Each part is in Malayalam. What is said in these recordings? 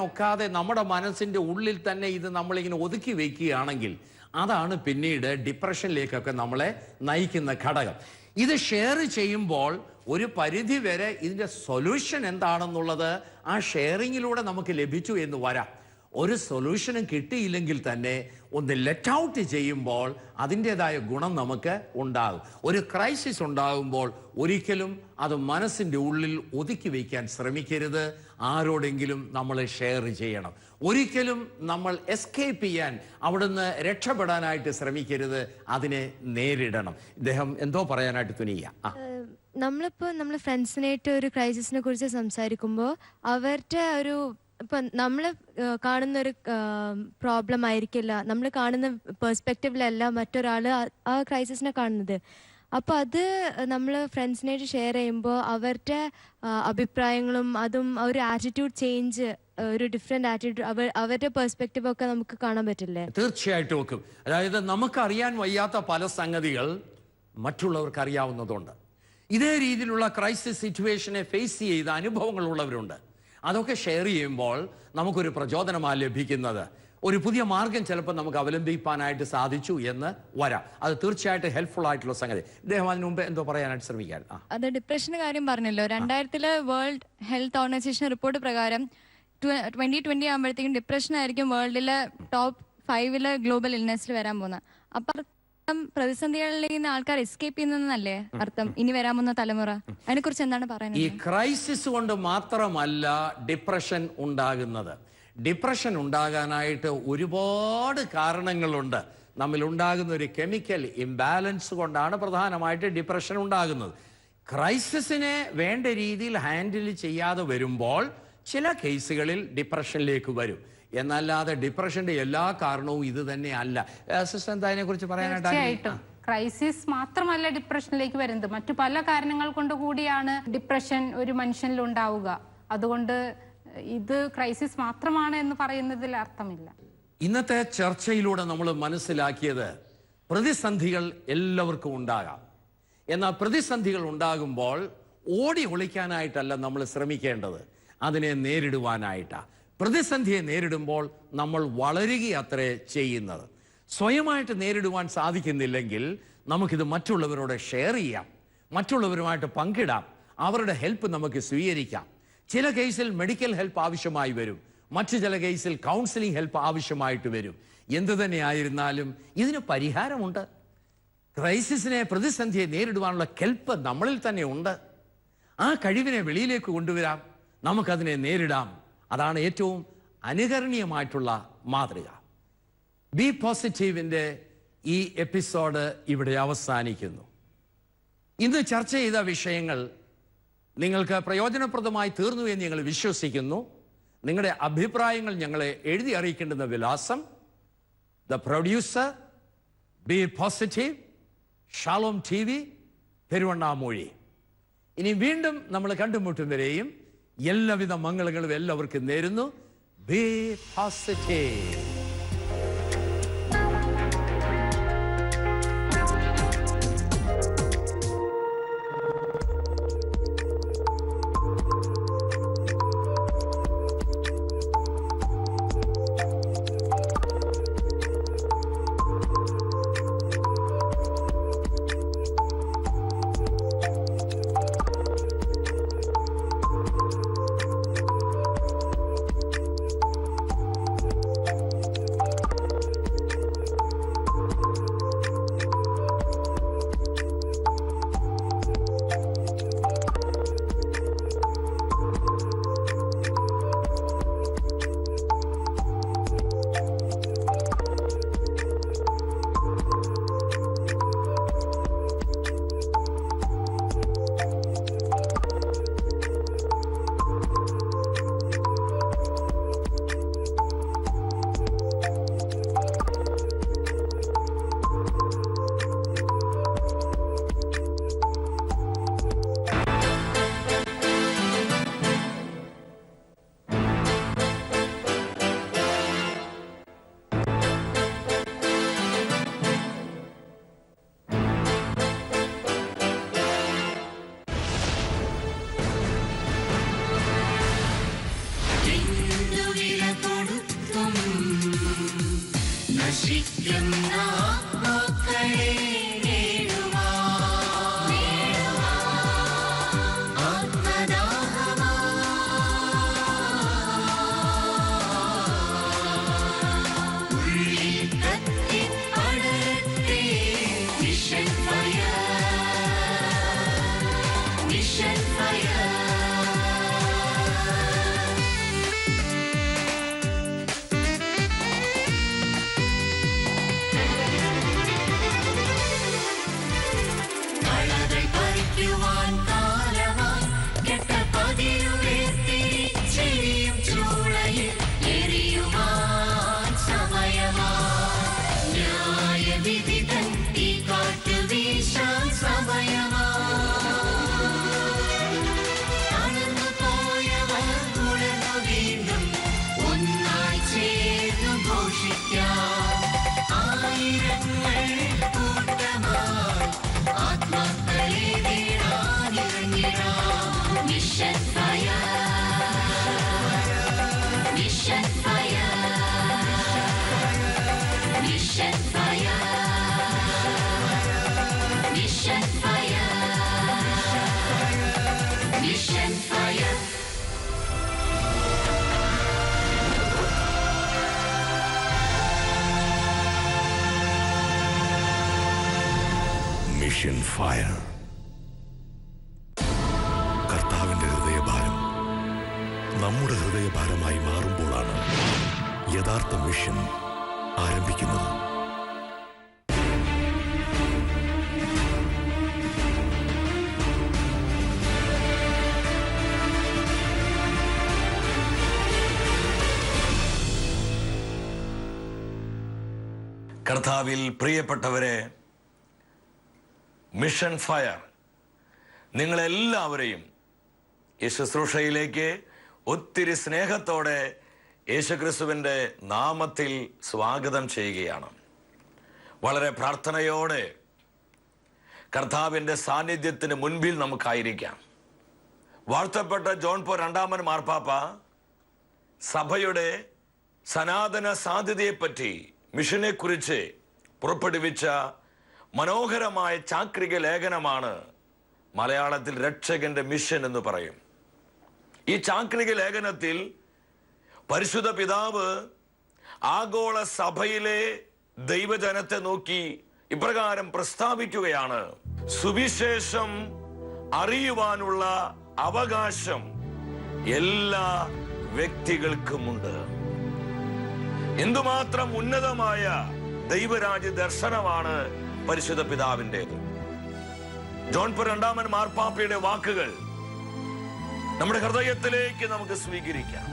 ഒക്കാതെ നമ്മുടെ മനസ്സിന്റെ ഉള്ളിൽ തന്നെ ഇത് നമ്മളിങ്ങനെ ഒതുക്കി വെക്കുകയാണെങ്കിൽ അതാണ് പിന്നീട് ഡിപ്രഷനിലേക്കൊക്കെ നമ്മളെ നയിക്കുന്ന ഘടകം. ഇത് ഷെയർ ചെയ്യുമ്പോൾ ഒരു പരിധി വരെ ഇതിന്റെ സൊല്യൂഷൻ എന്താണെന്നുള്ളത് ആ ഷെയറിങ്ങിലൂടെ നമുക്ക് ലഭിച്ചു എന്ന് വരാം. ഒരു സൊല്യൂഷനും കിട്ടിയില്ലെങ്കിൽ തന്നെ ഒന്ന് ലെറ്റ് ഔട്ട് ചെയ്യുമ്പോൾ അതിന്റെതായ ഗുണം നമുക്ക് ഉണ്ടാകും. ഒരു ക്രൈസിസ് ഉണ്ടാകുമ്പോൾ ഒരിക്കലും അത് മനസ്സിന്റെ ഉള്ളിൽ ഒതുക്കി വയ്ക്കാൻ ശ്രമിക്കരുത്. ആരോടെങ്കിലും നമ്മൾ ഷെയർ ചെയ്യണം. ഒരിക്കലും നമ്മൾ എസ്കേപ്പ് ചെയ്യാൻ അവിടുന്ന് രക്ഷപ്പെടാനായിട്ട് ശ്രമിക്കരുത്. അതിനെ നേരിടണം. ഇദ്ദേഹം എന്തോ പറയാനായിട്ട് തുനിയ നമ്മളിപ്പോ നമ്മൾ ഫ്രണ്ട്സിനായിട്ട് ഒരു ക്രൈസിസിനെ കുറിച്ച് സംസാരിക്കുമ്പോൾ അവരുടെ ഒരു ഇപ്പം നമ്മൾ കാണുന്ന ഒരു പ്രോബ്ലം ആയിരിക്കില്ല. നമ്മൾ കാണുന്ന പെർസ്പെക്റ്റീവിലല്ല മറ്റൊരാൾ ആ ക്രൈസിസിനെ കാണുന്നത്. അപ്പോൾ അത് നമ്മൾ ഫ്രണ്ട്സിനായിട്ട് ഷെയർ ചെയ്യുമ്പോൾ അവരുടെ അഭിപ്രായങ്ങളും അതും ഒരു ആറ്റിറ്റ്യൂഡ് ചേഞ്ച് ഒരു ഡിഫറെന്റ് ആറ്റിറ്റ്യൂഡ് അവരുടെ പെർസ്പെക്റ്റീവ് ഒക്കെ നമുക്ക് കാണാൻ പറ്റില്ലേ? തീർച്ചയായിട്ടും ഒക്കെ. അതായത് നമുക്കറിയാൻ വയ്യാത്ത പല സംഗതികൾ മറ്റുള്ളവർക്ക് അറിയാവുന്നതുണ്ട് ഇതേ രീതിയിലുള്ള ക്രൈസിസ് സിറ്റുവേഷനെ ഫേസ് ചെയ്ത അനുഭവങ്ങളുള്ളവരുണ്ട്. അതൊക്കെ ഷെയർ ചെയ്യുമ്പോൾ നമുക്കൊരു പ്രചോദനമാണ് ലഭിക്കുന്നത്. ഒരു പുതിയ മാർഗം ചിലപ്പോൾ നമുക്ക് അവലംബിപ്പാനായിട്ട് സാധിച്ചു എന്ന് വരാം. അത് തീർച്ചയായിട്ടും ഹെൽപ്ഫുൾ ആയിട്ടുള്ള സംഗതി. ഇദ്ദേഹം അതിന് മുമ്പ് എന്തോ പറയാനായിട്ട് ശ്രമിക്കാൻ. അത് ഡിപ്രഷന്റെ കാര്യം പറഞ്ഞല്ലോ. രണ്ടായിരത്തിലെ വേൾഡ് ഹെൽത്ത് ഓർഗനൈസേഷൻ റിപ്പോർട്ട് പ്രകാരം ട്വന്റി ട്വന്റി ആകുമ്പോഴത്തേക്കും ഡിപ്രഷൻ ആയിരിക്കും വേൾഡിലെ ടോപ്പ് ഫൈവിൽ ഗ്ലോബൽ ഇൽനെസ്സിൽ വരാൻ പോകുന്നത്. അപ്പൊ പ്രതിസന്ധികളിൽ നിന്ന് ആൾക്കാർ എസ്കേപ്പ് ചെയ്യുന്നതെന്നല്ലേ അർത്ഥം? ഇനി വരാമെന്ന തലമുറ. അതിനെ കുറിച്ച് എന്താണ് പറയുന്നത്? ഈ ക്രൈസിസ് കൊണ്ട് മാത്രമല്ല ഡിപ്രഷൻ ഉണ്ടാകുന്നത്. ഡിപ്രഷൻ ഉണ്ടാകാനായിട്ട് ഒരുപാട് കാരണങ്ങളുണ്ട്. നമ്മിൽ ഉണ്ടാകുന്ന ഒരു കെമിക്കൽ ഇംബാലൻസ് കൊണ്ടാണ് പ്രധാനമായിട്ട് ഡിപ്രഷൻ ഉണ്ടാകുന്നത്. ക്രൈസിസിനെ വേണ്ട രീതിയിൽ ഹാൻഡിൽ ചെയ്യാതെ വരുമ്പോൾ ചില കേസുകളിൽ ഡിപ്രഷനിലേക്ക് വരും. എന്നല്ലാതെ ഡിപ്രഷന്റെ എല്ലാ കാരണവും ഇത് തന്നെ അല്ല സിസ്റ്റർ എന്താ അതിനെ കുറിച്ച് പറയാനായിട്ട് ക്രൈസിസ് മാത്രമല്ല ഡിപ്രഷനിലേക്ക് വരുന്നത്. മറ്റു പല കാരണങ്ങൾ കൊണ്ട് കൂടിയാണ് ഡിപ്രഷൻ ഒരു മനുഷ്യനിൽ ഉണ്ടാവുക. അതുകൊണ്ട് ഇത് ക്രൈസിസ് മാത്രമാണ് എന്ന് പറയുന്നതിൽ അർത്ഥമില്ല. ഇന്നത്തെ ചർച്ചയിലൂടെ നമ്മൾ മനസ്സിലാക്കിയത് പ്രതിസന്ധികൾ എല്ലാവർക്കും ഉണ്ടാകാം. എന്നാൽ പ്രതിസന്ധികൾ ഉണ്ടാകുമ്പോൾ ഓടി ഒളിക്കാനായിട്ടല്ല നമ്മൾ ശ്രമിക്കേണ്ടത്. അതിനെ നേരിടുവാനായിട്ടാണ് പ്രതിസന്ധിയെ നേരിടുമ്പോൾ നമ്മൾ വളരുകയത്രേ ചെയ്യുന്നത്. സ്വയമായിട്ട് നേരിടുവാൻ സാധിക്കുന്നില്ലെങ്കിൽ നമുക്കിത് മറ്റുള്ളവരോട് ഷെയർ ചെയ്യാം. മറ്റുള്ളവരുമായിട്ട് പങ്കിടാം. അവരുടെ ഹെൽപ്പ് നമുക്ക് സ്വീകരിക്കാം. ചില കേസിൽ മെഡിക്കൽ ഹെൽപ്പ് ആവശ്യമായി വരും. മറ്റു ചില കേസിൽ കൗൺസിലിംഗ് ഹെൽപ്പ് ആവശ്യമായിട്ട് വരും. എന്തു തന്നെ ആയിരുന്നാലും ഇതിന് പരിഹാരമുണ്ട്. ക്രൈസിസിനെ പ്രതിസന്ധിയെ നേരിടുവാനുള്ള കെൽപ്പ് നമ്മളിൽ തന്നെ ഉണ്ട്. ആ കഴിവിനെ വെളിയിലേക്ക് കൊണ്ടുവരാം. നമുക്കതിനെ നേരിടാം. അതാണ് ഏറ്റവും അനുകരണീയമായിട്ടുള്ള മാതൃക. ബി പോസിറ്റീവിന്റെ ഈ എപ്പിസോഡ് ഇവിടെ അവസാനിക്കുന്നു. ഇന്ന് ചർച്ച ചെയ്ത വിഷയങ്ങൾ നിങ്ങൾക്ക് പ്രയോജനപ്രദമായി തീർന്നു എന്ന് ഞങ്ങൾ വിശ്വസിക്കുന്നു. നിങ്ങളുടെ അഭിപ്രായങ്ങൾ ഞങ്ങളെ എഴുതി അറിയിക്കേണ്ടുന്ന വിലാസം. The producer B positive Shalom T V Peruvannamuzhi ഇനി വീണ്ടും നമ്മൾ കണ്ടുമുട്ടും വരെയും എല്ലാവിധ മംഗളങ്ങളും എല്ലാവർക്കും നേരുന്നു. ബി പോസിറ്റീവ് മിഷൻ ഫയർ കർത്താവിന്റെ ഹൃദയഭാരം നമ്മുടെ ഹൃദയഭാരമായി മാറുമ്പോഴാണ് യഥാർത്ഥ മിഷൻ ആരംഭിക്കുന്നത്. കർത്താവിൽ പ്രിയപ്പെട്ടവരെ മിഷൻ ഫയർ നിങ്ങളെല്ലാവരെയും ഈ ശുശ്രൂഷയിലേക്ക് ഒത്തിരി സ്നേഹത്തോടെ യേശുക്രിസ്തുവിന്റെ നാമത്തിൽ സ്വാഗതം ചെയ്യുകയാണ്. വളരെ പ്രാർത്ഥനയോടെ കർത്താവിന്റെ സാന്നിധ്യത്തിന് മുൻപിൽ നമുക്കായിരിക്കാം. വാഴ്ത്തപ്പെട്ട ജോൺ പോ രണ്ടാമൻ മാർപ്പാപ്പ സഭയുടെ സനാതന സാധ്യതയെപ്പറ്റി മിഷനെക്കുറിച്ച് പുറപ്പെടുവിച്ച മനോഹരമായ ചാക്രിക ലേഖനമാണ് മലയാളത്തിൽ രക്ഷകന്റെ മിഷൻ എന്ന് പറയും. ഈ ചാക്രിക ലേഖനത്തിൽ പരിശുദ്ധ പിതാവ് ആഗോള സഭയിലെ ദൈവജനത്തെ നോക്കി ഇപ്രകാരം പ്രസ്താവിക്കുകയാണ്. സുവിശേഷം അറിയുവാനുള്ള അവകാശം എല്ലാ വ്യക്തികൾക്കുമുണ്ട്. എന്തുമാത്രം ഉന്നതമായ ദൈവരാജ്യ ദർശനമാണ് പരിശുദ്ധ പിതാവിന്റെത് ജോൺ പോ രണ്ടാമൻ മാർപ്പാപ്പയുടെ വാക്കുകൾ നമ്മുടെ ഹൃദയത്തിലേക്ക് നമുക്ക് സ്വീകരിക്കാം.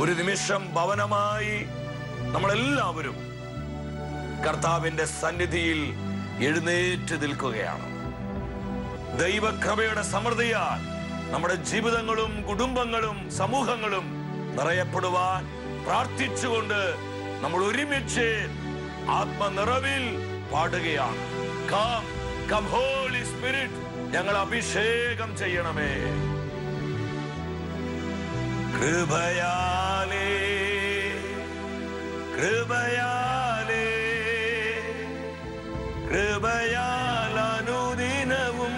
ഒരു നിമിഷം ഭവനമായി നമ്മളെല്ലാവരും കർത്താവിന്റെ സന്നിധിയിൽ എഴുന്നേറ്റ് നിൽക്കുകയാണ്. ദൈവകൃപയുടെ സമൃദ്ധിയാൽ നമ്മുടെ ജീവിതങ്ങളും കുടുംബങ്ങളും സമൂഹങ്ങളും നിറയപ്പെടുവാൻ പ്രാർത്ഥിച്ചുകൊണ്ട് നമ്മൾ ഒരുമിച്ച് ആത്മനിറവിൽ പാടുകയാണ്. കം കം ഹോളി സ്പിരിറ്റ് ഞങ്ങൾ അഭിഷേകം ചെയ്യണമേ. കൃപയാലേ കൃപയാലേ കൃപയാൽ അനുദിനവും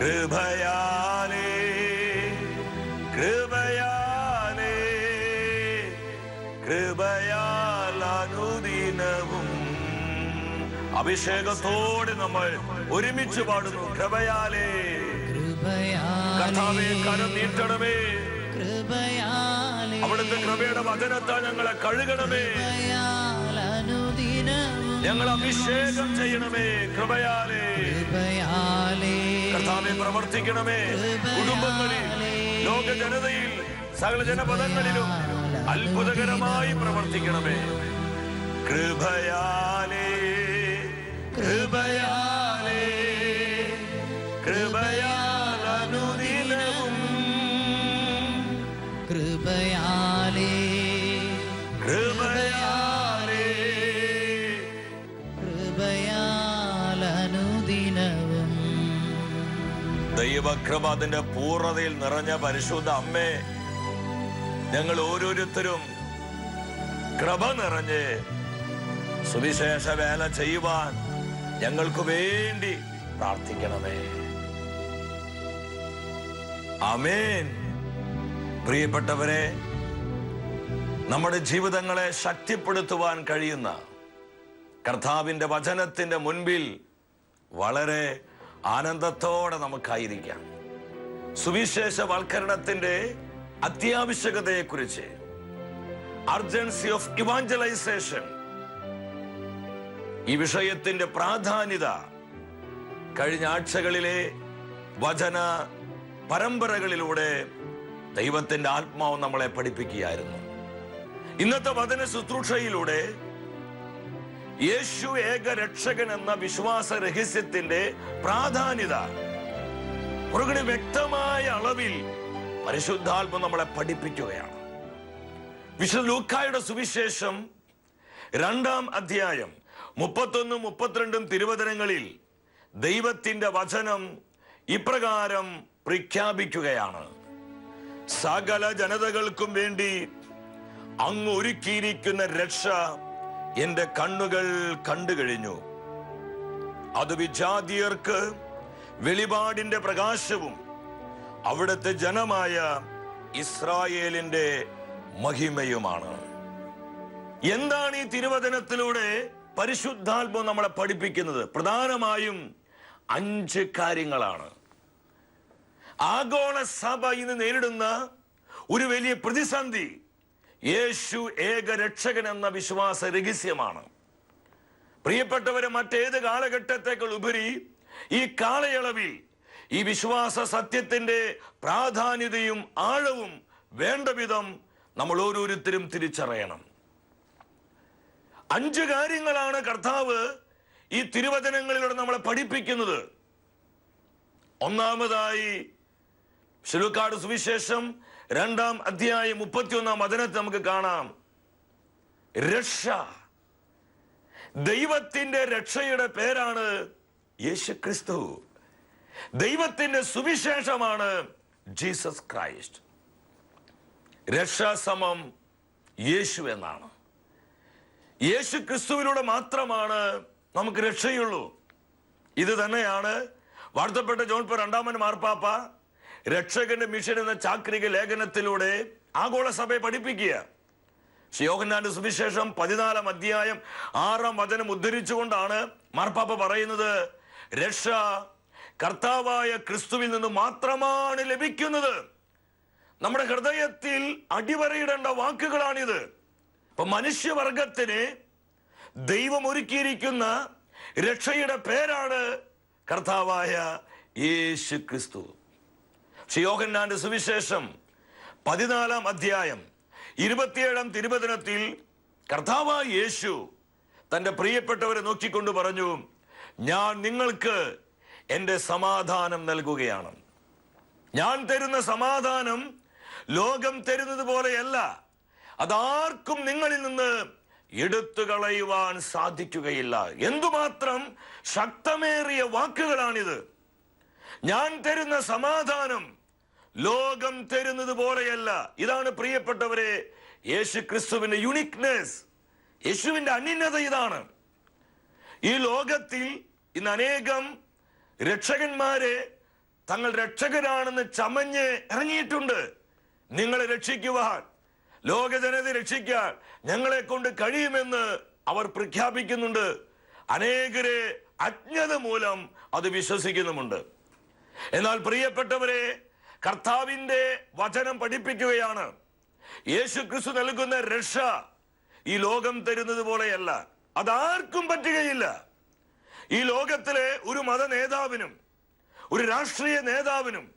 കൃപയാലേ അഭിഷേകത്തോടെ നമ്മൾ ഒരുമിച്ച് പാടുന്നു. കൃപയാലേ. കർത്താവേ കരം നീട്ടണമേ. അവിടുത്തെ കൃപയുടെ വചനത്താൽ ഞങ്ങളെ കഴുകണമേ. ഞങ്ങൾ അഭിഷേകം ചെയ്യണമേ. കൃപയാലേ. കർത്താവെ പ്രവർത്തിക്കണമേ. കുടുംബങ്ങളിൽ ലോക ജനതയിൽ സകല ജനപദങ്ങളിലും അത്ഭുതകരമായി പ്രവർത്തിക്കണമേ. കൃപയാലേ. കൃപയാലേ കൃപയാൽ അനുദിനവും കൃപയാലേ കൃപയാലേ. കൃപയാൽ അനുദിനവും ദൈവകൃപ അതിന്റെ പൂർണതയിൽ നിറഞ്ഞ പരിശുദ്ധ അമ്മേ ഞങ്ങൾ ഓരോരുത്തരും കൃപ നിറഞ്ഞ് സുവിശേഷ വേല ചെയ്യുവാൻ ഞങ്ങൾക്ക് വേണ്ടി പ്രാർത്ഥിക്കണമേ. ആമേൻ. പ്രിയപ്പെട്ടവരെ നമ്മുടെ ജീവിതങ്ങളെ ശക്തിപ്പെടുത്തുവാൻ കഴിയുന്ന കർത്താവിന്റെ വചനത്തിന്റെ മുൻപിൽ വളരെ ആനന്ദത്തോടെ നമുക്കായിരിക്കാം. സുവിശേഷവൽക്കരണത്തിന്റെ അത്യാവശ്യകതയെക്കുറിച്ച് അർജൻസി ഓഫ് ഇവാഞ്ചലൈസേഷൻ ഈ വിഷയത്തിന്റെ പ്രാധാന്യത കഴിഞ്ഞ ആഴ്ചകളിലെ വചന പരമ്പരകളിലൂടെ ദൈവത്തിന്റെ ആത്മാവ് നമ്മളെ പഠിപ്പിക്കുകയായിരുന്നു. ഇന്നത്തെ വചന ശുശ്രൂഷയിലൂടെ യേശു ഏക രക്ഷകൻ എന്ന വിശ്വാസ രഹസ്യത്തിന്റെ പ്രാധാന്യത പുറകിന് വ്യക്തമായ അളവിൽ പരിശുദ്ധാത്മ നമ്മളെ പഠിപ്പിക്കുകയാണ്. വിശുദ്ധ ലൂക്കായുടെ സുവിശേഷം രണ്ടാം അധ്യായം മുപ്പത്തൊന്നും മുപ്പത്തിരണ്ടും തിരുവചനങ്ങളിൽ ദൈവത്തിന്റെ വചനം ഇപ്രകാരം പ്രഖ്യാപിക്കുകയാണ്. സകല ജനതകൾക്കും വേണ്ടി അങ്ങ് ഒരുക്കിയിരിക്കുന്ന രക്ഷ എന്റെ കണ്ണുകൾ കണ്ടു കഴിഞ്ഞു. അത് വിജാതിയർക്ക് വെളിപാടിന്റെ പ്രകാശവും അവിടുത്തെ ജനമായ ഇസ്രായേലിന്റെ മഹിമയുമാണ്. എന്താണ് ഈ തിരുവചനത്തിലൂടെ പരിശുദ്ധാത്മ നമ്മളെ പഠിപ്പിക്കുന്നത് പ്രധാനമായും അഞ്ച് കാര്യങ്ങളാണ്. ആഗോള സഭ ഇന്ന് നേരിടുന്ന ഒരു വലിയ പ്രതിസന്ധി യേശു ഏക രക്ഷകൻ എന്ന വിശ്വാസ രഹസ്യമാണ്. പ്രിയപ്പെട്ടവരെ മറ്റേത് കാലഘട്ടത്തേക്കാൾ ഉപരി ഈ കാലയളവിൽ ഈ വിശ്വാസ സത്യത്തിന്റെ പ്രാധാന്യതയും ആഴവും വേണ്ട വിധം നമ്മൾ ഓരോരുത്തരും തിരിച്ചറിയണം. അഞ്ച് കാര്യങ്ങളാണ് കർത്താവ് ഈ തിരുവചനങ്ങളിലൂടെ നമ്മളെ പഠിപ്പിക്കുന്നത്. ഒന്നാമതായി ശിലുക്കാട് സുവിശേഷം രണ്ടാം അധ്യായം മുപ്പത്തിയൊന്നാം വചനത്തിൽ നമുക്ക് കാണാം. രക്ഷ. ദൈവത്തിന്റെ രക്ഷയുടെ പേരാണ് യേശു ക്രിസ്തു ദൈവത്തിന്റെ സുവിശേഷമാണ് ജീസസ് ക്രൈസ്റ്റ്. രക്ഷാസമം യേശു എന്നാണ്. യേശു ക്രിസ്തുവിലൂടെ മാത്രമാണ് നമുക്ക് രക്ഷയുള്ളൂ. ഇത് തന്നെയാണ് വാഴ്ത്തപ്പെട്ട ജോൺ പോ രണ്ടാമൻ മാർപ്പാപ്പ രക്ഷകന്റെ മിഷൻ എന്ന ചാക്രിക ലേഖനത്തിലൂടെ ആഗോള സഭയെ പഠിപ്പിക്കുക. യോഹന്നാന്റെ സുവിശേഷം പതിനാലാം അധ്യായം ആറാം വചനം ഉദ്ധരിച്ചുകൊണ്ടാണ് മാർപ്പാപ്പ പറയുന്നത് രക്ഷ കർത്താവായ ക്രിസ്തുവിൽ നിന്ന് മാത്രമാണ് ലഭിക്കുന്നത്. നമ്മുടെ ഹൃദയത്തിൽ അടിവരയിടേണ്ട വാക്കുകളാണിത്. അപ്പൊ മനുഷ്യവർഗത്തിന് ദൈവം ഒരുക്കിയിരിക്കുന്ന രക്ഷയുടെ പേരാണ് കർത്താവായ യേശു ക്രിസ്തു. ഷിയോഹന്നാന്റെ സുവിശേഷം പതിനാലാം അധ്യായം ഇരുപത്തിയേഴാം തിരുവചനത്തിൽ കർത്താവായ യേശു തന്റെ പ്രിയപ്പെട്ടവരെ നോക്കിക്കൊണ്ട് പറഞ്ഞു ഞാൻ നിങ്ങൾക്ക് എന്റെ സമാധാനം നൽകുകയാണ്. ഞാൻ തരുന്ന സമാധാനം ലോകം തരുന്നത് പോലെയല്ല അതാർക്കും നിങ്ങളിൽ നിന്ന് എടുത്തു കളയുവാൻ സാധിക്കുകയില്ല. എന്തുമാത്രം ശക്തമേറിയ വാക്കുകളാണിത്. ഞാൻ തരുന്ന സമാധാനം ലോകം തരുന്നത് പോലെയല്ല. ഇതാണ് പ്രിയപ്പെട്ടവരെ യേശു ക്രിസ്തുവിന്റെ യുണിക്നെസ് യേശുവിന്റെ അന്യത ഇതാണ്. ഈ ലോകത്തിൽ ഇന്ന് അനേകം രക്ഷകന്മാരെ തങ്ങൾ രക്ഷകരാണെന്ന് ചമഞ്ഞ് ഇറങ്ങിയിട്ടുണ്ട്. നിങ്ങളെ രക്ഷിക്കുവാൻ ലോകജനത രക്ഷിക്കാൻ ഞങ്ങളെ കൊണ്ട് കഴിയുമെന്ന് അവർ പ്രഖ്യാപിക്കുന്നുണ്ട്. അനേകരെ അജ്ഞത മൂലം അത് വിശ്വസിക്കുന്നുമുണ്ട്. എന്നാൽ പ്രിയപ്പെട്ടവരെ കർത്താവിന്റെ വചനം പഠിപ്പിക്കുകയാണ്. യേശു ക്രിസ്തു നൽകുന്ന രക്ഷ ഈ ലോകം തരുന്നത് പോലെയല്ല. അതാർക്കും പറ്റുകയില്ല. ഈ ലോകത്തിലെ ഒരു മത നേതാവിനും ഒരു രാഷ്ട്രീയ നേതാവിനും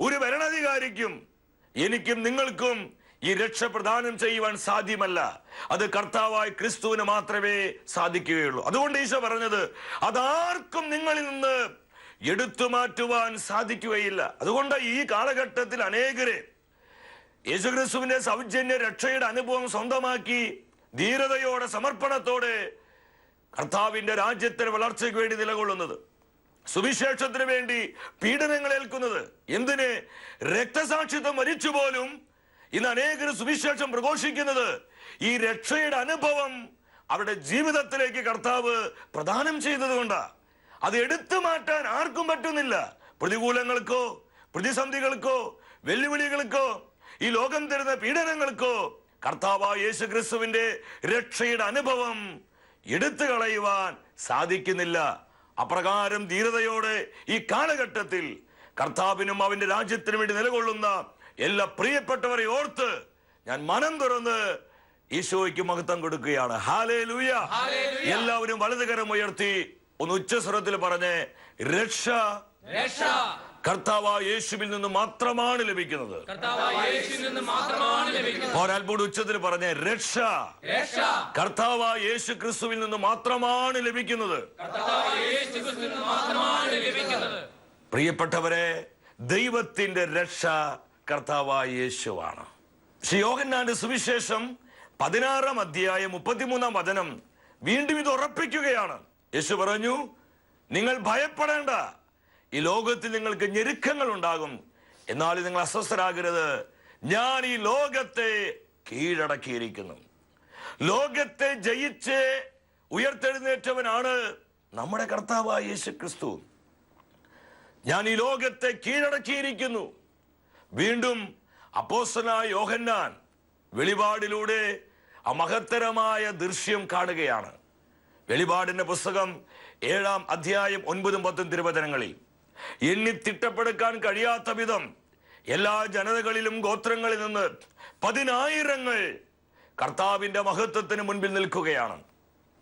ഒരു ഭരണാധികാരിക്കും എനിക്കും നിങ്ങൾക്കും ഈ രക്ഷ പ്രദാനം ചെയ്യുവാൻ സാധ്യമല്ല. അത് കർത്താവായി ക്രിസ്തുവിന് മാത്രമേ സാധിക്കുകയുള്ളൂ. അതുകൊണ്ട് ഈശോ പറഞ്ഞത് അതാർക്കും നിങ്ങളിൽ നിന്ന് എടുത്തു മാറ്റുവാൻ സാധിക്കുകയില്ല. അതുകൊണ്ട് ഈ കാലഘട്ടത്തിൽ അനേകരെ യേശുക്രിസ്തുവിന്റെ സൗജന്യ രക്ഷയുടെ അനുഭവം സ്വന്തമാക്കി ധീരതയോടെ സമർപ്പണത്തോടെ കർത്താവിന്റെ രാജ്യത്തിന് വളർച്ചയ്ക്ക് വേണ്ടി നിലകൊള്ളുന്നത്. സുവിശേഷത്തിന് വേണ്ടി പീഡനങ്ങൾ ഏൽക്കുന്നത്. എന്തിന്? രക്തസാക്ഷിത്വം മരിച്ചു പോലും ഇന്ന് അനേകർ സുവിശേഷം പ്രഘോഷിക്കുന്നത് ഈ രക്ഷയുടെ അനുഭവം അവരുടെ ജീവിതത്തിലേക്ക് കർത്താവ് പ്രദാനം ചെയ്തതുകൊണ്ടാ അത് എടുത്തു മാറ്റാൻ ആർക്കും പറ്റുന്നില്ല. പ്രതികൂലങ്ങൾക്കോ പ്രതിസന്ധികൾക്കോ വെല്ലുവിളികൾക്കോ ഈ ലോകം തരുന്ന പീഡനങ്ങൾക്കോ കർത്താവായ യേശു ക്രിസ്തുവിന്റെ രക്ഷയുടെ അനുഭവം എടുത്തു കളയുവാൻ സാധിക്കുന്നില്ല. അപ്രകാരം ധീരതയോടെ ഈ കാലഘട്ടത്തിൽ കർത്താവിനും അവന്റെ രാജ്യത്തിനും വേണ്ടി നിലകൊള്ളുന്ന എല്ലാ പ്രിയപ്പെട്ടവരെ ഓർത്ത് ഞാൻ മനം തുറന്ന് ഈശോയ്ക്ക് മഹത്വം കൊടുക്കുകയാണ്. ഹാലേ ലൂയ എല്ലാവരും വലതുകരം ഉയർത്തി ഒന്ന് ഉച്ചസ്വരത്തിൽ പറഞ്ഞ് രക്ഷ. കർത്താവ് യേശുവിൽ നിന്ന് മാത്രമാണ് ലഭിക്കുന്നത്. ഒരൽപ്പോട് ഉച്ചത്തിൽ പറഞ്ഞ രക്ഷ. കർത്താവ് യേശു ക്രിസ്തുവിൽ നിന്ന് മാത്രമാണ് ലഭിക്കുന്നത്. പ്രിയപ്പെട്ടവരെ ദൈവത്തിന്റെ രക്ഷ കർത്താവായ യേശുവാണ്. ശ്രീ യോഗന്നാന്റെ സുവിശേഷം പതിനാറാം അധ്യായം മുപ്പത്തിമൂന്നാം വചനം വീണ്ടും ഇത് ഉറപ്പിക്കുകയാണ്. യേശു പറഞ്ഞു നിങ്ങൾ ഭയപ്പെടേണ്ട. ഈ ലോകത്തിൽ നിങ്ങൾക്ക് ഞെരുക്കങ്ങൾ ഉണ്ടാകും. എന്നാൽ നിങ്ങൾ അസ്വസ്ഥരാകരുത്. ഞാൻ ഈ ലോകത്തെ കീഴടക്കിയിരിക്കുന്നു. ലോകത്തെ ജയിച്ച് ഉയർത്തെഴുന്നേറ്റവനാണ് നമ്മുടെ കർത്താവായ യേശു ക്രിസ്തു ഞാൻ ഈ ലോകത്തെ കീഴടക്കിയിരിക്കുന്നു. വീണ്ടും അപ്പോസ്തലനായ യോഹന്നാൻ വെളിപാടിലൂടെ ആ മഹത്തരമായ ദൃശ്യം കാണുകയാണ്. വെളിപാടിന്റെ പുസ്തകം ഏഴാം അധ്യായം ഒൻപതും പത്തും തിരുവചനങ്ങളിൽ എണ്ണി തിട്ടപ്പെടുക്കാൻ കഴിയാത്ത വിധം എല്ലാ ജനതകളിലും ഗോത്രങ്ങളിൽ നിന്ന് പതിനായിരങ്ങൾ കർത്താവിന്റെ മഹത്വത്തിന് മുൻപിൽ നിൽക്കുകയാണ്.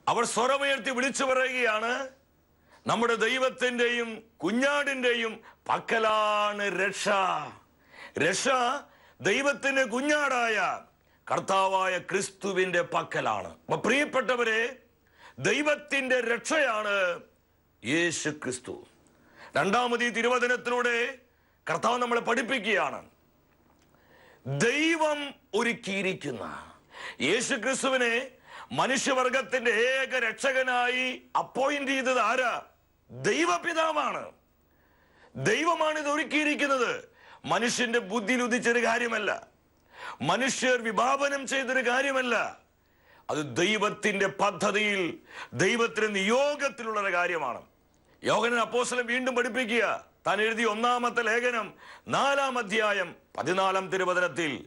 അവർ സ്വരമുയർത്തി വിളിച്ചു പറയുകയാണ് നമ്മുടെ ദൈവത്തിന്റെയും കുഞ്ഞാടിന്റെയും പക്കലാണ് രക്ഷ. രക്ഷ ദൈവത്തിന്റെ കുഞ്ഞാടായ കർത്താവായ ക്രിസ്തുവിന്റെ പക്കലാണ്. അപ്പൊ പ്രിയപ്പെട്ടവരെ ദൈവത്തിന്റെ രക്ഷയാണ് യേശു ക്രിസ്തു. രണ്ടാമത് ഈ തിരുവചനത്തിലൂടെ കർത്താവ് നമ്മളെ പഠിപ്പിക്കുകയാണ്. ദൈവം ഒരുക്കിയിരിക്കുന്ന യേശു ക്രിസ്തുവിനെ മനുഷ്യവർഗത്തിന്റെ ഏക രക്ഷകനായി അപ്പോയിന്റ് ചെയ്തത് ആരാ? ദൈവപിതാവാണ്. ദൈവമാണ് ഇത് ഒരുക്കിയിരിക്കുന്നത്. മനുഷ്യന്റെ ബുദ്ധിയിൽ ഉദിച്ചൊരു കാര്യമല്ല. മനുഷ്യർ വിഭാവനം ചെയ്തൊരു കാര്യമല്ല. അത് ദൈവത്തിന്റെ പദ്ധതിയിൽ ദൈവത്തിന്റെ നിയോഗത്തിലുള്ള ഒരു കാര്യമാണ്. യോഗനൻ അപ്പോസലം വീണ്ടും പഠിപ്പിക്കുക. താൻ എഴുതിയ ഒന്നാമത്തെ ലേഖനം നാലാം അധ്യായം പതിനാലാം തിരുവചനത്തിൽ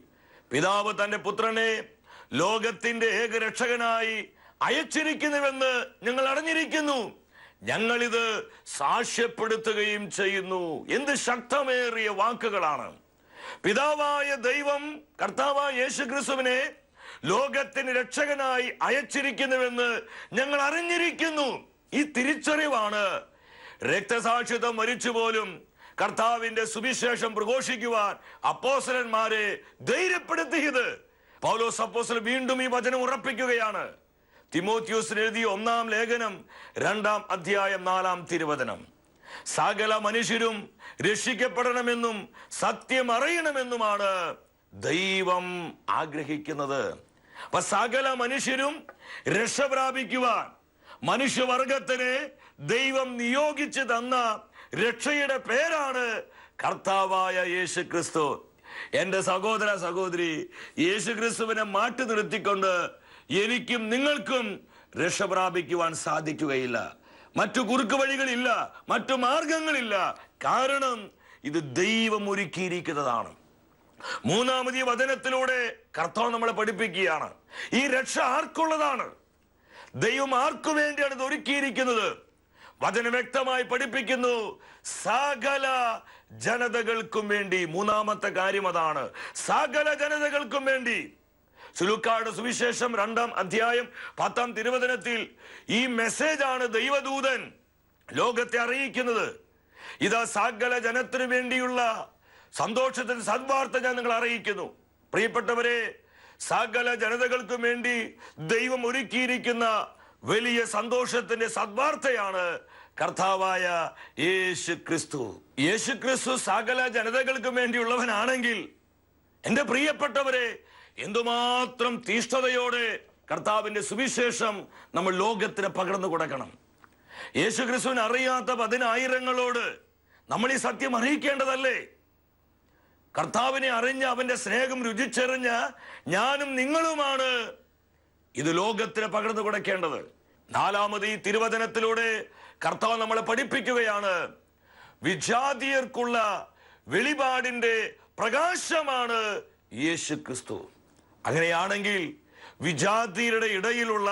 പിതാവ് തന്റെ പുത്രനെ ലോകത്തിന്റെ ഏകരക്ഷകനായി അയച്ചിരിക്കുന്നുവെന്ന് ഞങ്ങൾ അറിഞ്ഞിരിക്കുന്നു. ഞങ്ങളിത് സാക്ഷ്യപ്പെടുത്തുകയും ചെയ്യുന്നു. എന്ത് ശക്തമേറിയ വാക്കുകളാണ്. പിതാവായ ദൈവം കർത്താവായ യേശുക്രിസ്തുവിനെ ലോകത്തിന് രക്ഷകനായി അയച്ചിരിക്കുന്നുവെന്ന് ഞങ്ങൾ അറിഞ്ഞിരിക്കുന്നു. ഈ തിരിച്ചറിവാണ് രക്തസാക്ഷിത്വം മരിച്ചുപോലും കർത്താവിന്റെ സുവിശേഷം പ്രഘോഷിക്കുവാൻ അപ്പോസലന്മാരെ ധൈര്യപ്പെടുത്തിയത്. പൗലോസ് അപ്പോസൽ വീണ്ടും ഈ വചനം ഉറപ്പിക്കുകയാണ്. തിമോത്യൂസിന് എഴുതിയ ഒന്നാം ലേഖനം രണ്ടാം അധ്യായം നാലാം തിരുവചനം. സകല മനുഷ്യരും രക്ഷിക്കപ്പെടണമെന്നും സത്യം അറിയണമെന്നുമാണ് ദൈവം ആഗ്രഹിക്കുന്നത്. അപ്പൊ സകല മനുഷ്യരും രക്ഷ പ്രാപിക്കുവാൻ മനുഷ്യവർഗത്തിന് ദൈവം നിയോഗിച്ചു തന്ന രക്ഷയുടെ പേരാണ് കർത്താവായ യേശു ക്രിസ്തു എന്റെ സഹോദര സഹോദരി യേശു ക്രിസ്തുവിനെ മാറ്റി നിർത്തിക്കൊണ്ട് എനിക്കും നിങ്ങൾക്കും രക്ഷ പ്രാപിക്കുവാൻ സാധിക്കുകയില്ല. മറ്റു കുറുക്ക് വഴികളില്ല മറ്റു മാർഗങ്ങളില്ല. കാരണം ഇത് ദൈവം ഒരുക്കിയിരിക്കുന്നതാണ്. മൂന്നാമത് ഈ വചനത്തിലൂടെ കർത്താവ് നമ്മളെ പഠിപ്പിക്കുകയാണ്. ഈ രക്ഷ ആർക്കുള്ളതാണ്? ദൈവം ആർക്കു വേണ്ടിയാണ് ഇത് ഒരുക്കിയിരിക്കുന്നത്? വചനം വ്യക്തമായി പഠിപ്പിക്കുന്നു സകല ജനതകൾക്കും വേണ്ടി. മൂന്നാമത്തെ കാര്യം അതാണ്. സകല ജനതകൾക്കും വേണ്ടി. സുലുക്കാട് സുവിശേഷം രണ്ടാം അധ്യായം പത്താം തിരുവചനത്തിൽ ഈ മെസ്സേജ് ആണ് ദൈവദൂതൻ ലോകത്തെ അറിയിക്കുന്നത്. ഇതാ സകല ജനത്തിനു വേണ്ടിയുള്ള സന്തോഷത്തിന് സദ്വാർത്ത ഞാൻ നിങ്ങൾ അറിയിക്കുന്നു. പ്രിയപ്പെട്ടവരെ സകല ജനതകൾക്കും വേണ്ടി ദൈവം ഒരുക്കിയിരിക്കുന്ന വലിയ സന്തോഷത്തിന്റെ സദ്വാർത്തയാണ് കർത്താവായ യേശു ക്രിസ്തു. യേശു ക്രിസ്തു സകല ജനതകൾക്കും വേണ്ടിയുള്ളവനാണെങ്കിൽ എന്റെ പ്രിയപ്പെട്ടവരെ എന്തുമാത്രം തീഷ്ഠതയോടെ കർത്താവിന്റെ സുവിശേഷം നമ്മൾ ലോകത്തിന് പകർന്നു കൊടുക്കണം. യേശു ക്രിസ്തുവിന് അറിയാത്ത പതിനായിരങ്ങളോട് നമ്മൾ ഈ സത്യം അറിയിക്കേണ്ടതല്ലേ? കർത്താവിനെ അറിഞ്ഞ് അവന്റെ സ്നേഹം രുചിച്ചെറിഞ്ഞ ഞാനും നിങ്ങളുമാണ് ഇത് ലോകത്തിന് പകർന്നു കൊടുക്കേണ്ടത്. നാലാമത് ഈ തിരുവചനത്തിലൂടെ കർത്താവ് നമ്മളെ പഠിപ്പിക്കുകയാണ്. വിജാതിയർക്കുള്ള വെളിപാടിന്റെ പ്രകാശമാണ് യേശു ക്രിസ്തു അങ്ങനെയാണെങ്കിൽ വിജാതിയുടെ ഇടയിലുള്ള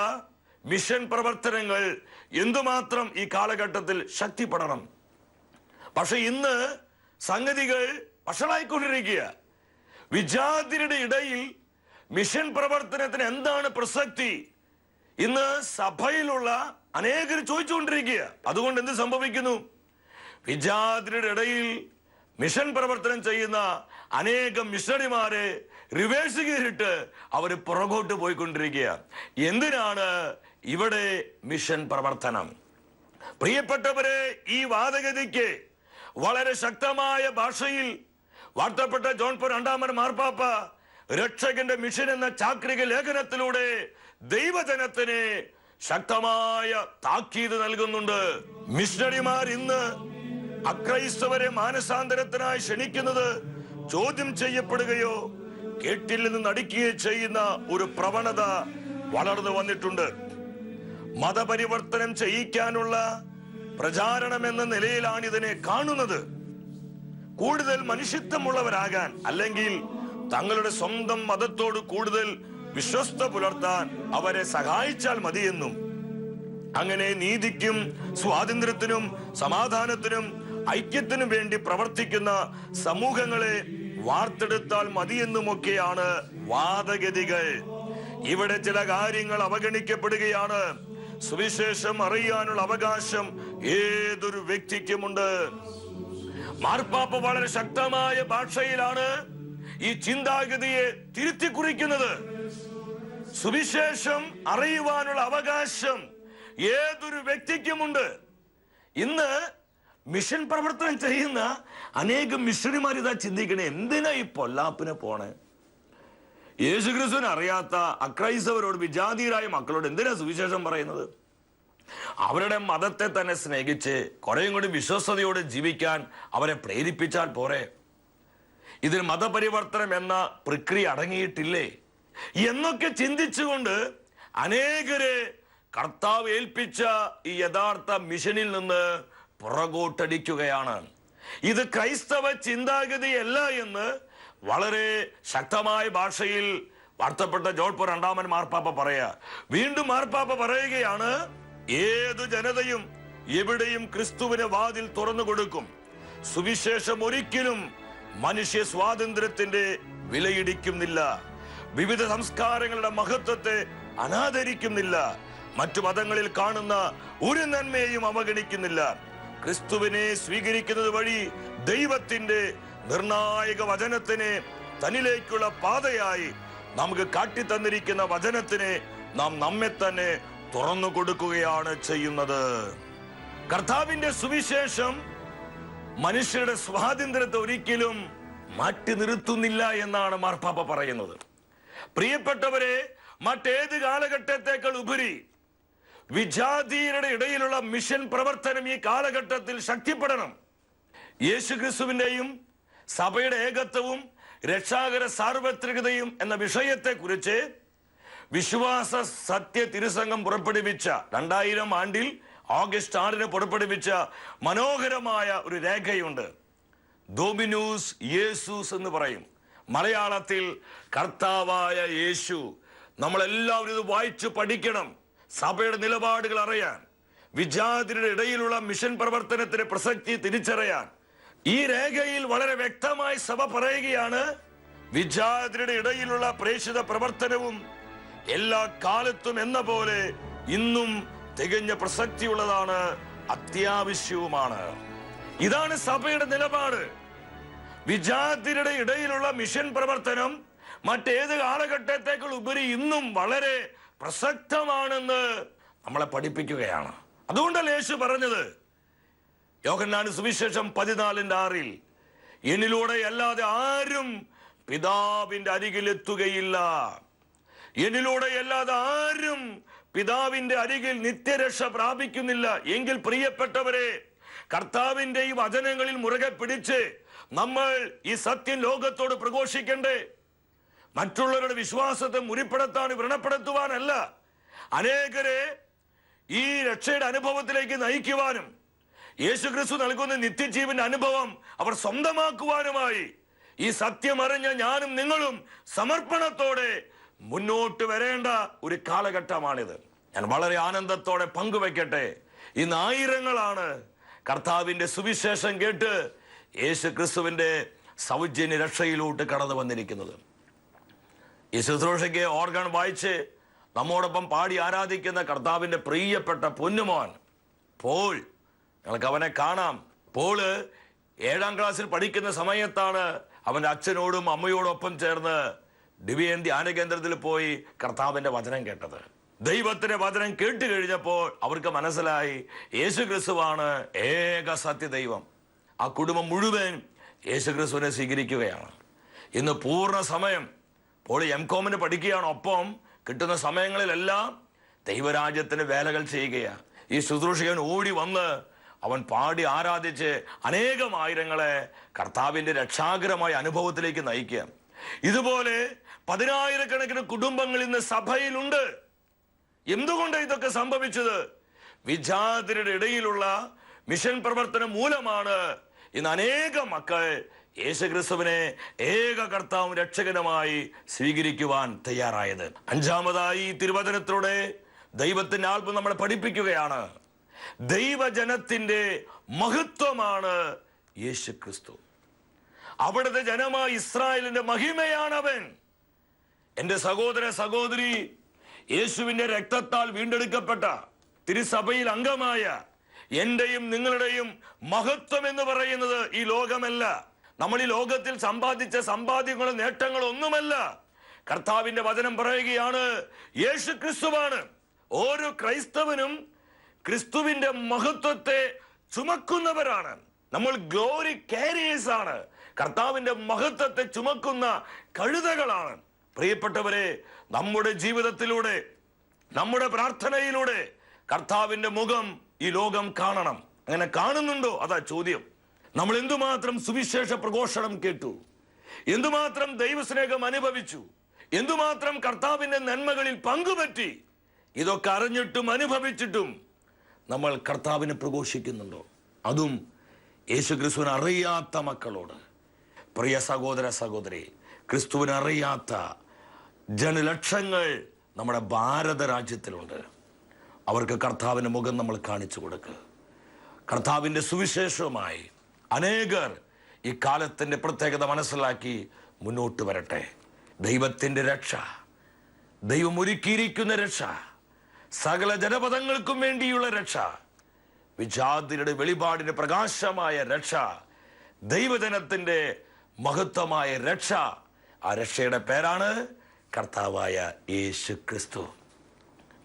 മിഷൻ പ്രവർത്തനങ്ങൾ എന്തുമാത്രം ഈ കാലഘട്ടത്തിൽ ശക്തിപ്പെടണം? പക്ഷെ ഇന്ന് സംഗതികൾ വഷളായിക്കൊണ്ടിരിക്കുക വിജാതിരുടെ ഇടയിൽ മിഷൻ പ്രവർത്തനത്തിന് എന്താണ് പ്രസക്തി? ഇന്ന് സഭയിലുള്ള അനേകർ ചോദിച്ചുകൊണ്ടിരിക്കുക അതുകൊണ്ട് എന്ത് സംഭവിക്കുന്നു? വിജാതിരുടെ ഇടയിൽ മിഷൻ പ്രവർത്തനം ചെയ്യുന്ന അനേകം മിഷണറിമാരെ റിവേഴ്സ് ചെയ്തിട്ട് അവർ പുറകോട്ട് പോയിക്കൊണ്ടിരിക്കുക എന്തിനാണ് ഇവിടെ മിഷൻ പ്രവർത്തനം? പ്രിയപ്പെട്ടവരെ ഈ വാദഗതിക്ക് വളരെ ശക്തമായ ഭാഷയിൽ വാർത്തപ്പെട്ട ജോൺപൂർ രണ്ടാമൻ മാർപ്പാപ്പ രക്ഷകന്റെ മിഷൻ എന്ന ചാക്രിക ലേഖനത്തിലൂടെ ദൈവജനത്തിന് ശക്തമായ താക്കീത് നൽകുന്നുണ്ട്. മിഷണറിമാർ ഇന്ന് അക്രൈസ്തവരെ മാനസാന്തരത്തിനായി ക്ഷണിക്കുന്നത് ചോദ്യം ചെയ്യപ്പെടുകയോ കേട്ടില്ലെന്ന് നടിക്കുകയും ചെയ്യുന്ന ഒരു പ്രവണത വളർന്നു വന്നിട്ടുണ്ട്. മതപരിവർത്തനം ചെയ്യിക്കാനുള്ള പ്രചാരണം എന്ന നിലയിലാണ് ഇതിനെ കാണുന്നത്. കൂടുതൽ മനുഷ്യത്വമുള്ളവരാകാൻ അല്ലെങ്കിൽ തങ്ങളുടെ സ്വന്തം മതത്തോട് കൂടുതൽ വിശ്വസ്ത പുലർത്താൻ അവരെ സഹായിച്ചാൽ മതിയെന്നും അങ്ങനെ നീതിക്കും സ്വാതന്ത്ര്യത്തിനും സമാധാനത്തിനും ഐക്യത്തിനും വേണ്ടി പ്രവർത്തിക്കുന്ന സമൂഹങ്ങളെ വാർത്തെടുത്താൽ മതിയെന്നുമൊക്കെയാണ് വാദഗതികൾ. ഇവിടെ ചില കാര്യങ്ങൾ അവഗണിക്കപ്പെടുകയാണ്. സുവിശേഷം അറിയാനുള്ള അവകാശം ഏതൊരു വ്യക്തിക്കുമുണ്ട്? മാർപ്പാപ്പ വളരെ ശക്തമായ ഭാഷയിലാണ് ഈ ചിന്താഗതിയെ തിരുത്തി കുറിക്കുന്നത് സുവിശേഷം അറിയുവാനുള്ള അവകാശം ഏതൊരു വ്യക്തിക്കുമുണ്ട്? ഇന്ന് മിഷൻ പ്രവർത്തനം ചെയ്യുന്ന അനേകം മിഷണറിമാർ ഇതാ ചിന്തിക്കണേ. എന്തിനാ ഈ പൊല്ലാപ്പിന് പോണേ? യേശുക്രിസ്തുവിനെ അറിയാത്ത അക്രൈസ്തവരോട് വിജാതീയരായ മക്കളോട് എന്തിനാ സുവിശേഷം പറയുന്നത്? അവരുടെ മതത്തെ തന്നെ സ്നേഹിച്ച് കുറേയും കൂടി വിശ്വസ്തയോടെ ജീവിക്കാൻ അവരെ പ്രേരിപ്പിച്ചാൽ പോരെ. ഇതിൽ മതപരിവർത്തനം എന്ന പ്രക്രിയ അടങ്ങിയിട്ടില്ലേ? എന്നൊക്കെ ചിന്തിച്ചുകൊണ്ട് അനേകരെ കർത്താവ് ഏൽപ്പിച്ച ഈ യഥാർത്ഥ മിഷനിൽ നിന്ന് പുറകോട്ടടിക്കുകയാണ്. ഇത് ക്രൈസ്തവ ചിന്താഗതിയല്ല എന്ന് വളരെ ശക്തമായ ഭാഷയിൽ വാർത്തപ്പെട്ട ജോൾപൂർ രണ്ടാമൻ മാർപ്പാപ്പ പറയുക വീണ്ടും മാർപ്പാപ്പ പറയുകയാണ് ഏത് ജനതയും എവിടെയും ക്രിസ്തുവിന് വാതിൽ തുറന്നു കൊടുക്കും. സുവിശേഷം ഒരിക്കലും മനുഷ്യ സ്വാതന്ത്ര്യത്തിന്റെ വിലയിടിക്കുന്നില്ല. വിവിധ സംസ്കാരങ്ങളുടെ മഹത്വത്തെ അനാദരിക്കുന്നില്ല. മറ്റു മതങ്ങളിൽ കാണുന്ന ഒരു നന്മയെയും അവഗണിക്കുന്നില്ല. ക്രിസ്തുവിനെ സ്വീകരിക്കുന്നത് വഴി ദൈവത്തിന്റെ നിർണായക വചനത്തിന് തന്നിലേക്കുള്ള പാതയായി നമുക്ക് കാട്ടിത്തന്നിരിക്കുന്ന വചനത്തിന് നാം നമ്മെ തന്നെ തുറന്നു കൊടുക്കുകയാണ് ചെയ്യുന്നത്. കർത്താവിന്റെ സുവിശേഷം മനുഷ്യരുടെ സ്വാതന്ത്ര്യത്തെ ഒരിക്കലും മാറ്റി നിർത്തുന്നില്ല എന്നാണ് മാർപ്പാപ്പ പറയുന്നത്. പ്രിയപ്പെട്ടവരെ മറ്റേത് കാലഘട്ടത്തേക്കാൾ ഉപരി വിജാതീയരുടെ ഇടയിലുള്ള മിഷൻ പ്രവർത്തനം ഈ കാലഘട്ടത്തിൽ ശക്തിപ്പെടണം. യേശുക്രിസ്തുവിന്റെയും സഭയുടെ ഏകത്വവും രക്ഷാകര സാർവത്രികതയും എന്ന വിഷയത്തെക്കുറിച്ച് വിശ്വാസ സത്യ തിരുസംഘം പുറപ്പെടുവിച്ച രണ്ടായിരം ആണ്ടിൽ ഓഗസ്റ്റ് ആറിന് പുറപ്പെടുവിച്ച മനോഹരമായ ഒരു രേഖയുണ്ട്. ഡോമിനൂസ് യേസൂസ് എന്ന് പറയും. മലയാളത്തിൽ കർത്താവായ യേശു നമ്മളെല്ലാവരും ഇത് വായിച്ചു പഠിക്കണം. സഭയുടെ നിലപാടുകൾ അറിയാൻ വിജാതിരുടെ ഇടയിലുള്ള മിഷൻ പ്രവർത്തനത്തിന്റെ പ്രസക്തി തിരിച്ചറിയാൻ ഈ രേഖയിൽ വളരെ വ്യക്തമായി സഭ പറയുകയാണ് വിജാതിരുടെ ഇടയിലുള്ള പ്രേക്ഷിത പ്രവർത്തനവും എല്ലാ കാലത്തും എന്ന പോലെ ഇന്നും തികഞ്ഞ പ്രസക്തിയുള്ളതാണ് അത്യാവശ്യവുമാണ്. ഇതാണ് സഭയുടെ നിലപാട്. വിജാതിരുടെ ഇടയിലുള്ള മിഷൻ പ്രവർത്തനം മറ്റേത് കാലഘട്ടത്തേക്കാൾ ഉപരി ഇന്നും വളരെ പ്രസക്തമാണെന്ന് നമ്മളെ പഠിപ്പിക്കുകയാണ്. അതുകൊണ്ടല്ലേ യേശു പറഞ്ഞത്? യോഹന്നാന് സുവിശേഷം പതിനാലിന്റെ ആറിൽ എന്നിലൂടെ അല്ലാതെ ആരും പിതാവിന്റെ അരികിലെത്തുകയില്ല. എന്നിലൂടെ അല്ലാതെ ആരും പിതാവിന്റെ അരികിൽ നിത്യരക്ഷ പ്രാപിക്കുന്നില്ല. എങ്കിൽ പ്രിയപ്പെട്ടവരെ കർത്താവിന്റെ ഈ വചനങ്ങളിൽ മുറുകെ പിടിച്ച് നമ്മൾ ഈ സത്യം ലോകത്തോട് പ്രഘോഷിക്കണ്ടേ? മറ്റുള്ളവരുടെ വിശ്വാസത്തെ മുറിപ്പെടുത്താൻ വ്രണപ്പെടുത്തുവാനല്ല. അനേകരെ ഈ രക്ഷയുടെ അനുഭവത്തിലേക്ക് നയിക്കുവാനും യേശുക്രിസ്തു നൽകുന്ന നിത്യജീവന്റെ അനുഭവം അവർ സ്വന്തമാക്കുവാനുമായി ഈ സത്യമറിഞ്ഞ ഞാനും നിങ്ങളും സമർപ്പണത്തോടെ മുന്നോട്ട് വരേണ്ട ഒരു കാലഘട്ടമാണിത്. ഞാൻ വളരെ ആനന്ദത്തോടെ പങ്കുവെക്കട്ടെ. ഇന്ന് ആയിരങ്ങളാണ് കർത്താവിന്റെ സുവിശേഷം കേട്ട് യേശു ക്രിസ്തുവിന്റെ സൗജന്യ രക്ഷയിലോട്ട് കടന്നു വന്നിരിക്കുന്നത്. ഈ ശുശ്രൂഷയ്ക്ക് ഓർഗൺ വായിച്ച് നമ്മോടൊപ്പം പാടി ആരാധിക്കുന്ന കർത്താവിന്റെ പ്രിയപ്പെട്ട പൊന്നുമോൻ പോൾ. ഞങ്ങൾക്ക് അവനെ കാണാം. പോൾ ഏഴാം ക്ലാസ്സിൽ പഠിക്കുന്ന സമയത്താണ് അവന്റെ അച്ഛനോടും അമ്മയോടൊപ്പം ചേർന്ന് ദിവ്യൻ ധ്യാന കേന്ദ്രത്തിൽ പോയി കർത്താവിന്റെ വചനം കേട്ടത്. ദൈവത്തിന്റെ വചനം കേട്ട് കഴിഞ്ഞപ്പോൾ അവർക്ക് മനസ്സിലായി യേശു ക്രിസ്തുവാണ് ഏക സത്യദൈവം. ആ കുടുംബം മുഴുവൻ യേശു ക്രിസ്തുവിനെ സ്വീകരിക്കുകയാണ്. ഇന്ന് പൂർണ സമയം പോളി എം കോമിന് പഠിക്കുകയാണ്. ഒപ്പം കിട്ടുന്ന സമയങ്ങളിലെല്ലാം ദൈവരാജ്യത്തിന് വേലകൾ ചെയ്യുകയാണ് ഈ ശുശ്രൂഷകൻ ഓടി വന്ന് അവൻ പാടി ആരാധിച്ച് അനേകം ആയിരങ്ങളെ കർത്താവിന്റെ രക്ഷാകരമായ അനുഭവത്തിലേക്ക് നയിക്കുക. ഇതുപോലെ പതിനായിരക്കണക്കിന് കുടുംബങ്ങൾ ഇന്ന് സഭയിലുണ്ട്. എന്തുകൊണ്ട് ഇതൊക്കെ സംഭവിച്ചത്? വിജാതിരുടെ ഇടയിലുള്ള മിഷൻ പ്രവർത്തനം മൂലമാണ് ഇന്ന് അനേകം മക്കൾ യേശുക്രിസ്തുവിനെ ഏക കർത്താവും രക്ഷകനുമായി സ്വീകരിക്കുവാൻ തയ്യാറായത്. അഞ്ചാമതായി തിരുവചനത്തിലൂടെ ദൈവത്തിന്റെ ആത്മ നമ്മളെ പഠിപ്പിക്കുകയാണ്. ദൈവജനത്തിന്റെ മഹത്വമാണ് യേശുക്രിസ്തു. അവിടുത്തെ ജനമായ ഇസ്രായേലിന്റെ മഹിമയാണ് അവൻ എന്റെ സഹോദര സഹോദരി യേശുവിന്റെ രക്തത്താൽ വീണ്ടെടുക്കപ്പെട്ട തിരുസഭയിൽ അംഗമായ എന്റെയും നിങ്ങളുടെയും മഹത്വം എന്ന് പറയുന്നത് ഈ ലോകമല്ല. നമ്മൾ ഈ ലോകത്തിൽ സമ്പാദിച്ച സമ്പാദ്യങ്ങളും നേട്ടങ്ങളും ഒന്നുമല്ല. കർത്താവിന്റെ വചനം പറയുകയാണ് യേശു ക്രിസ്തുവാണ്. ഓരോ ക്രൈസ്തവനും ക്രിസ്തുവിന്റെ മഹത്വത്തെ ചുമക്കുന്നവരാണ്. നമ്മൾ ഗ്ലോറി കാരിയേഴ്സ് ആണ്. കർത്താവിന്റെ മഹത്വത്തെ ചുമക്കുന്ന കഴുതകളാണ്. പ്രിയപ്പെട്ടവരെ നമ്മുടെ ജീവിതത്തിലൂടെ നമ്മുടെ പ്രാർത്ഥനയിലൂടെ കർത്താവിന്റെ മുഖം ഈ ലോകം കാണണം. അങ്ങനെ കാണുന്നുണ്ടോ? അതാ ചോദ്യം. നമ്മൾ എന്തുമാത്രം സുവിശേഷ പ്രഘോഷണം കേട്ടു? എന്തുമാത്രം ദൈവസ്നേഹം അനുഭവിച്ചു? എന്തുമാത്രം കർത്താവിന്റെ നന്മകളിൽ പങ്കുപറ്റി? ഇതൊക്കെ അറിഞ്ഞിട്ടും അനുഭവിച്ചിട്ടും നമ്മൾ കർത്താവിനെ പ്രഘോഷിക്കുന്നുണ്ടോ? അതും യേശു ക്രിസ്തുവിനെ അറിയാത്ത മക്കളോട്. പ്രിയ സഹോദര സഹോദരി ക്രിസ്തുവിനെ അറിയാത്ത ജനലക്ഷങ്ങൾ നമ്മുടെ ഭാരത രാജ്യത്തിലുണ്ട്. അവർക്ക് കർത്താവിന്റെ മുഖം നമ്മൾ കാണിച്ചു കൊടുക്കുക കർത്താവിന്റെ സുവിശേഷവുമായി അനേകർ ഈ കാലത്തിന്റെ പ്രത്യേകത മനസ്സിലാക്കി മുന്നോട്ട് വരട്ടെ. ദൈവത്തിന്റെ രക്ഷ ദൈവം ഒരുക്കിയിരിക്കുന്ന രക്ഷ സകല ജനപദങ്ങൾക്കും വേണ്ടിയുള്ള രക്ഷ വിജാതിരുടെ വെളിപാടിന്റെ പ്രകാശമായ രക്ഷ ദൈവജനത്തിന്റെ മഹത്വമായ രക്ഷ. ആ രക്ഷയുടെ പേരാണ് കർത്താവായ യേശു ക്രിസ്തു.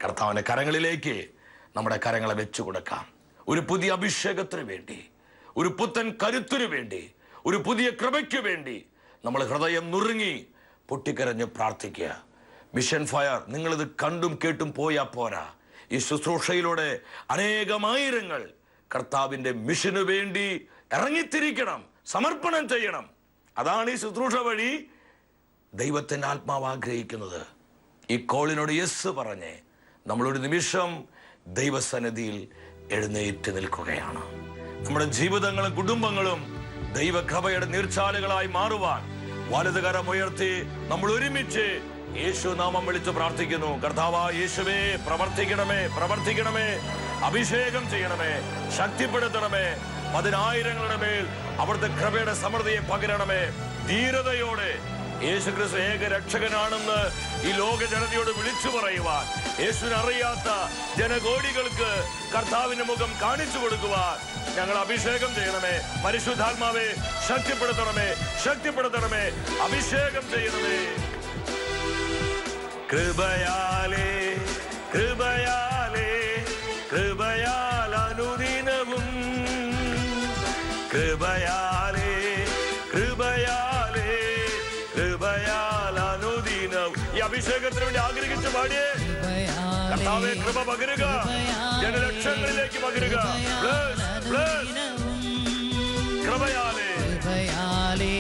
കർത്താവിന്റെ കരങ്ങളിലേക്ക് നമ്മുടെ കരങ്ങളെ വെച്ചു കൊടുക്കാം ഒരു പുതിയ അഭിഷേകത്തിന് വേണ്ടി ഒരു പുത്തൻ കരുത്തിനു വേണ്ടി ഒരു പുതിയ കൃപയ്ക്ക് വേണ്ടി നമ്മൾ ഹൃദയം നുറുങ്ങി പൊട്ടിക്കരഞ്ഞ് പ്രാർത്ഥിക്കുക. മിഷൻ ഫയർ നിങ്ങളിത് കണ്ടും കേട്ടും പോയാൽ പോരാ. ഈ ശുശ്രൂഷയിലൂടെ അനേകമായിരങ്ങൾ കർത്താവിന്റെ മിഷനു വേണ്ടി ഇറങ്ങിത്തിരിക്കണം സമർപ്പണം ചെയ്യണം. അതാണ് ഈ ശുശ്രൂഷ വഴി ദൈവത്തിന്റെ ആത്മാവ് ആഗ്രഹിക്കുന്നത്. ഈ കോളിനോട് യെസ് പറഞ്ഞ് നമ്മളൊരു നിമിഷം ദൈവസന്നിധിയിൽ എഴുന്നേറ്റ് നിൽക്കുകയാണ്. നമ്മുടെ ജീവിതങ്ങളും കുടുംബങ്ങളും ദൈവകൃപയുടെ നീർച്ചാലുകളായി മാറുവാൻ വലതുകരം ഉയർത്തി നമ്മൾ ഒരുമിച്ച് യേശു നാമം വിളിച്ച് പ്രാർത്ഥിക്കുന്നു. കർത്താവ യേശുവേ പ്രവർത്തിക്കണമേ പ്രവർത്തിക്കണമേ അഭിഷേകം ചെയ്യണമേ ശക്തിപ്പെടുത്തണമേ പതിനായിരങ്ങളുടെ മേൽ അവിടുത്തെ കൃപയുടെ സമൃദ്ധിയെ പകരണമേ ധീരതയോടെ യേശു ക്രിസ്തു ഏക രക്ഷകനാണെന്ന് ഈ ലോക ജനതയോട് വിളിച്ചു പറയുവാൻ. യേശുവിനെ ജനകോടികൾക്ക് കർത്താവിന്റെ മുഖം കാണിച്ചു കൊടുക്കുവാൻ ഞങ്ങൾ അഭിഷേകം ചെയ്യണമേ. പരിശുദ്ധാത്മാവെ ശക്തിപ്പെടുത്തണമേ ശക്തിപ്പെടുത്തണമേ. അഭിഷേകം ചെയ്യണമേ. കൃപയാലേ കൃപയാലേ ആഗ്രഹിച്ച് പാടിയേ കർത്താവെ കൃപ പകരുക ജനലക്ഷങ്ങളിലേക്ക് പകരുക Bless, bless. കൃപയാലേ കൃപയാലേ